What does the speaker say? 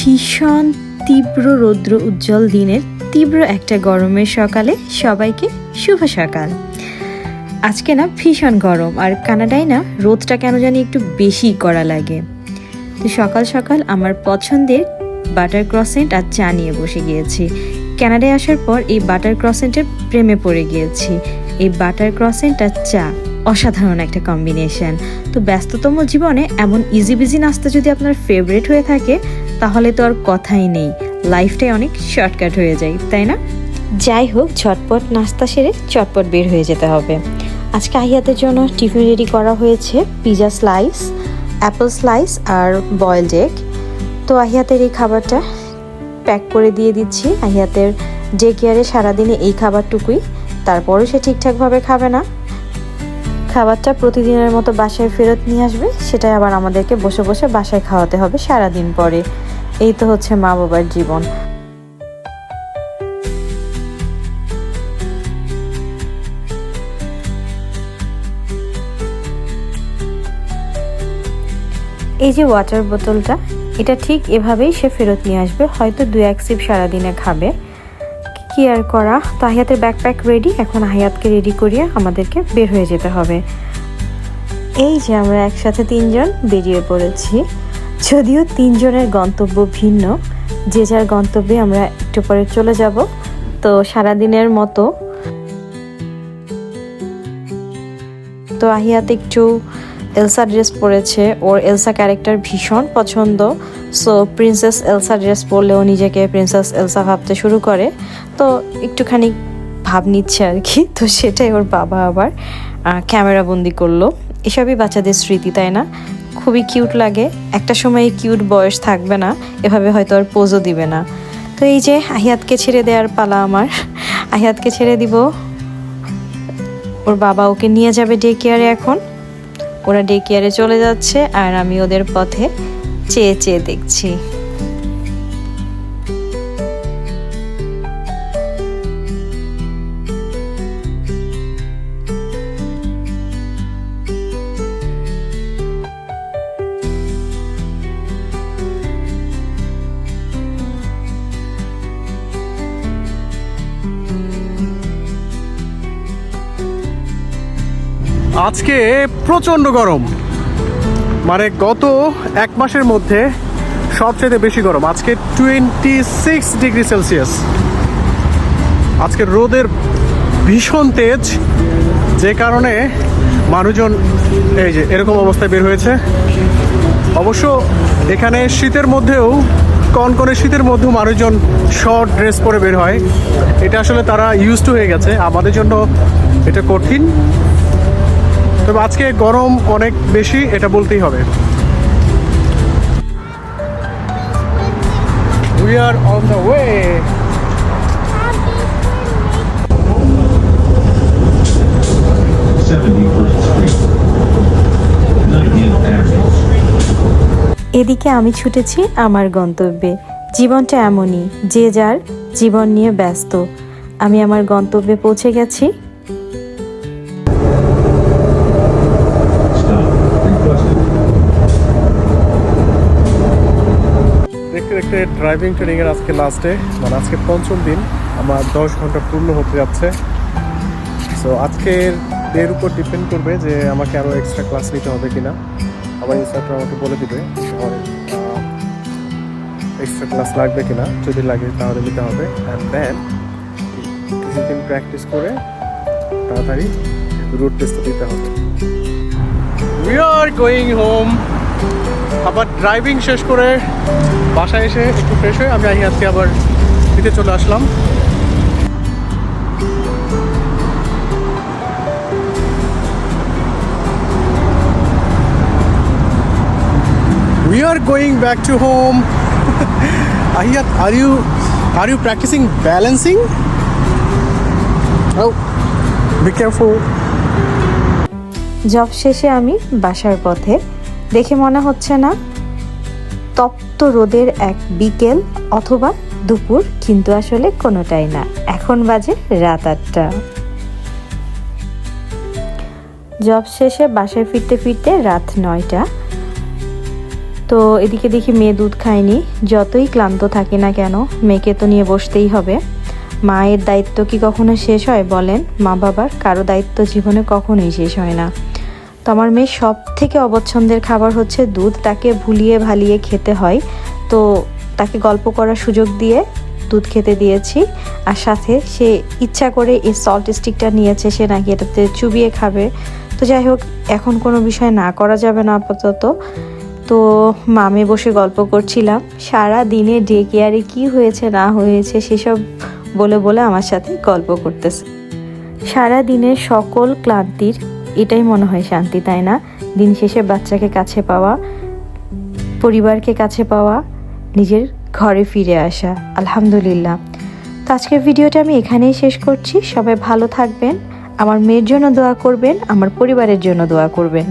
ভীষণ তীব্র রৌদ্র উজ্জ্বল দিনের তীব্র একটা গরমের সকালে সবাইকে শুভ সকাল। আজকে না ভীষণ গরম আর কানাডায় না রোদটা কেন জানি একটু বেশি করা লাগে। তো সকাল সকাল আমার পছন্দের বাটার ক্রসেন্ট আর চা নিয়ে বসে গিয়েছি। কানাডায় আসার পর এই বাটার ক্রসেন্টের প্রেমে পড়ে গিয়েছি। এই বাটার ক্রসেন্ট আর চা অসাধারণ একটা কম্বিনেশন তো ব্যস্ততম জীবনে এমন ইজি বিজি নাস্তা যদি আপনার ফেভারিট হয়ে থাকে, তাহলে তো আর কথাই নেই। লাইফটাই অনেক শর্টকাট হয়ে যায়, তাই না? যাই হোক, ঝটপট নাস্তা সেরে চটপট বের হয়ে যেতে হবে। আজকে আহিয়াতের জন্য টিফিন রেডি করা হয়েছে পিজা স্লাইস অ্যাপেল স্লাইস আর বয়েলড এগ তো আহিয়াতের এই খাবারটা প্যাক করে দিয়ে দিচ্ছি। আহিয়াতের ডে কেয়ারে সারাদিনে এই খাবারটুকুই, তারপরও সে ঠিকঠাকভাবে খাবে না। খাবারটা প্রতিদিনের মতো বাসায় ফেরত নিয়ে আসবে। সেটাই আবার আমাদেরকে বসে বসে বাসায় খাওয়াতে হবে সারাদিন পরে। এই তো হচ্ছে মা বাবার জীবন। এই যে ওয়াটার বোতলটা এটা ঠিক এভাবেই সে ফেরত নিয়ে আসবে, হয়তো দু এক সিপ সারাদিনে খাবে। কি আর করা, তো আহিয়াতের ব্যাকপ্যাক রেডি এখন আহিয়াতকে রেডি করিয়ে আমাদেরকে বের হয়ে যেতে হবে। এই যে আমরা একসাথে তিনজন বেরিয়ে পড়েছি। যদিও তিনজনের গন্তব্য ভিন্ন, যে যার গন্তব্যে আমরা একটু পরে চলে যাব। তো সারাদিনের মতো। তো আহিয়াত একটু এলসা ড্রেস পরেছে। ওর এলসা ক্যারেক্টার ভীষণ পছন্দ। সো, প্রিন্সেস এলসা ড্রেস পরলেও নিজেকে প্রিন্সেস এলসা ভাবতে শুরু করে। তো, একটুখানি ভাব নিচ্ছে আর কি। তো, সেটাই ওর বাবা আবার ক্যামেরা বন্দি করল। এসবই বাচ্চাদের স্মৃতি, তাই না? খুবই কিউট লাগে। একটা সময় কিউট বয়স থাকবে না। এভাবে হয়তো আর পোজও দিবে না। তো, এই যে আহিয়াতকে ছেড়ে দেওয়ার পালা আমার। আহিয়াতকে ছেড়ে দিব। ওর বাবা ওকে নিয়ে যাবে ডে কেয়ারে এখন। ওরা ডে কেয়ারে চলে যাচ্ছে আর আমি ওদের পথে চেয়ে চেয়ে দেখছি। আজকে প্রচণ্ড গরম। মানে গত এক মাসের মধ্যে সবচেয়ে বেশি গরম। আজকে টোয়েন্টি সিক্স ডিগ্রি সেলসিয়াস আজকে রোদের ভীষণ তেজ, যে কারণে মানুষজন এই যে এরকম অবস্থায় বের হয়েছে। অবশ্য এখানে শীতের মধ্যেও, কনকনে শীতের মধ্যেও মানুষজন শর্ট ড্রেস পরে বের হয়। এটা আসলে তারা ইউজ টু হয়ে গেছে। আমাদের জন্য এটা কঠিন। তবে আজকে গরম অনেক বেশি, এটা বলতেই হবে। We are on the way. এদিকে আমি ছুটেছি আমার গন্তব্যে। জীবনটা এমনই, যে যার জীবন নিয়ে ব্যস্ত। আমি আমার গন্তব্যে পৌঁছে গেছি দেখতে দেখতে ড্রাইভিং ট্রেনিংয়ের আজকে লাস্টে মানে আজকে পঞ্চম দিন, আমার দশ ঘণ্টা পূর্ণ হতে যাচ্ছে। সো আজকের এর উপর ডিপেন্ড করবে যে আমাকে আরও এক্সট্রা ক্লাস নিতে হবে কিনা। আমার ইনস্ট্রাক্টর আমাকে বলে দিবে আমার এক্সট্রা ক্লাস লাগবে কিনা। যদি লাগে তাহলে নিতে হবে। অ্যান্ড দেন কিছুদিন প্র্যাকটিস করে তাড়াতাড়ি রুট টেস্টটা দিতে হবে। উই আর গোয়িং হোম আবার ড্রাইভিং শেষ করে বাসায় এসে একটু ফ্রেশ হয়ে আমি আহিয়াতকে আবার দিতে চলে আসলাম। We are going back to home Ahiyat are you are you practising balancing job শেষে আমি বাসার পথে দেখে মনে হচ্ছে না? তপ্ত রোদের এক বিকেল অথবা দুপুর কিন্তু আসলে কোনোটাই না। এখন বাজে রাত আটটা। জব শেষে বাসায় ফিরতে ফিরতে রাত নয়টা। তো এদিকে দেখি মেয়ে দুধ খায়নি। যতই ক্লান্ত থাকি না কেন, মেয়েকে তো নিয়ে বসতেই হবে। মায়ের দায়িত্ব কি কখনো শেষ হয় বলেন? মা বাবার কারও দায়িত্ব জীবনে কখনোই শেষ হয় না। আমার মেয়ের সব থেকে অপছন্দের খাবার হচ্ছে দুধ। তাকে ভুলিয়ে ভালিয়ে খেতে হয়। তো তাকে গল্প করার সুযোগ দিয়ে দুধ খেতে দিয়েছি। আর সাথে সে ইচ্ছা করে এই সল্ট স্টিকটা নিয়েছে, সে নাকি এটাতে চুবিয়ে খাবে। তো যাই হোক, এখন কোনো বিষয় না করা যাবে না আপাতত। তো মামে বসে গল্প করছিলাম, সারা দিনে ডে কেয়ারে কী হয়েছে, না হয়েছে, সেসব বলে বলে আমার সাথে গল্প করতেছে। সারা দিনের সকল ক্লান্তির এটাই মনে হয় শান্তি, তাই না? দিন শেষে বাচ্চাকে কাছে পাওয়া, পরিবারকে কাছে পাওয়া, নিজের ঘরে ফিরে আসা, আলহামদুলিল্লাহ। তো আজকের ভিডিওটা আমি এখানেই শেষ করছি। সবাই ভালো থাকবেন, আমার মেয়ের জন্য দোয়া করবেন, আমার পরিবারের জন্য দোয়া করবেন।